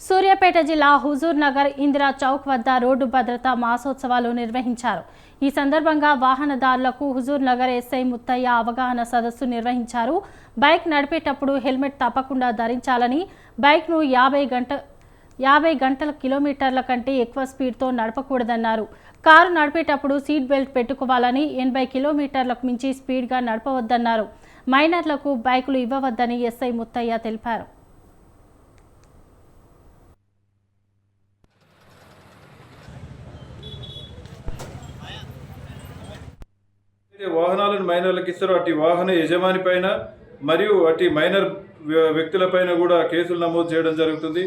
సూర్యాపేట జిల్లా హుజూర్ నగర్ ఇందిరా చౌక్ వద్ద రోడ్డు భద్రతా మాసోత్సవాలు నిర్వహించారు. ఈ సందర్భంగా వాహనదారులకు హుజూర్ నగర్ ఎస్ఐ ముత్తయ్య అవగాహన సదస్సు నిర్వహించారు. బైక్ నడిపేటప్పుడు హెల్మెట్ తప్పకుండా ధరించాలని బైక్ను యాభై గంట యాభై గంటల కిలోమీటర్ల కంటే ఎక్కువ స్పీడ్తో నడపకూడదన్నారు. కారు నడిపేటప్పుడు సీట్ బెల్ట్ పెట్టుకోవాలని ఎనభై కిలోమీటర్లకు మించి స్పీడ్గా నడపవద్దన్నారు. మైనర్లకు బైకులు ఇవ్వవద్దని ఎస్ఐ ముత్తయ్య తెలిపారు. వాహనాలను మైనర్లకు ఇస్తారో అటు వాహన యజమాని పైన మరియు అటు మైనర్ వ్యక్తులపైన కూడా కేసులు నమోదు చేయడం జరుగుతుంది.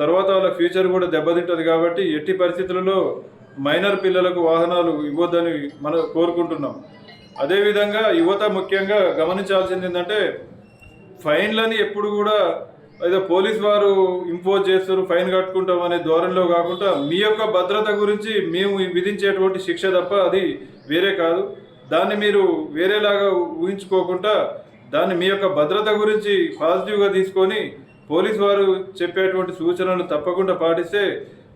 తర్వాత వాళ్ళ ఫ్యూచర్ కూడా దెబ్బతింటుంది కాబట్టి ఎట్టి పరిస్థితులలో మైనర్ పిల్లలకు వాహనాలు ఇవ్వద్దని మనం కోరుకుంటున్నాం. అదేవిధంగా యువత ముఖ్యంగా గమనించాల్సింది ఏంటంటే ఫైన్లని ఎప్పుడు కూడా ఏదో పోలీస్ వారు ఇంపోజ్ చేస్తారు ఫైన్ కట్టుకుంటాం అనే ధోరణిలో కాకుండా మీ యొక్క భద్రత గురించి మేము విధించేటువంటి శిక్ష తప్ప అది వేరే కాదు. దాన్ని మీరు వేరేలాగా ఊహించుకోకుండా దాన్ని మీ యొక్క భద్రత గురించి పాజిటివ్గా తీసుకొని పోలీస్ వారు చెప్పేటువంటి సూచనలు తప్పకుండా పాటిస్తే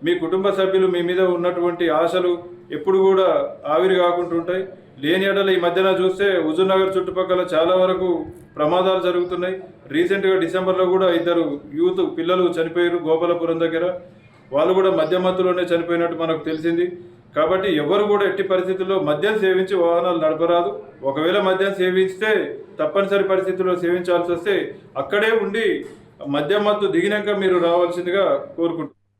మీ కుటుంబ సభ్యులు మీ మీద ఉన్నటువంటి ఆశలు ఎప్పుడు కూడా ఆవిరి కాకుండా ఉంటాయి లేని ఎడల ఈ మధ్యన చూస్తే హుజూర్నగర్ చుట్టుపక్కల చాలా వరకు ప్రమాదాలు జరుగుతున్నాయి. రీసెంట్గా డిసెంబర్లో కూడా ఇద్దరు యూత్ పిల్లలు చనిపోయారు గోపాలపురం దగ్గర. వాళ్ళు కూడా మధ్యమత్తులోనే చనిపోయినట్టు మనకు తెలిసింది. కాబట్టి ఎవరు కూడా ఎట్టి పరిస్థితుల్లో మద్యం సేవించి వాహనాలు నడపరాదు. ఒకవేళ మద్యం సేవిస్తే తప్పనిసరి పరిస్థితుల్లో సేవించాల్సి వస్తే అక్కడే ఉండి మద్యం మత్తు దిగినాక మీరు రావాల్సిందిగా కోరుకుంటున్నాను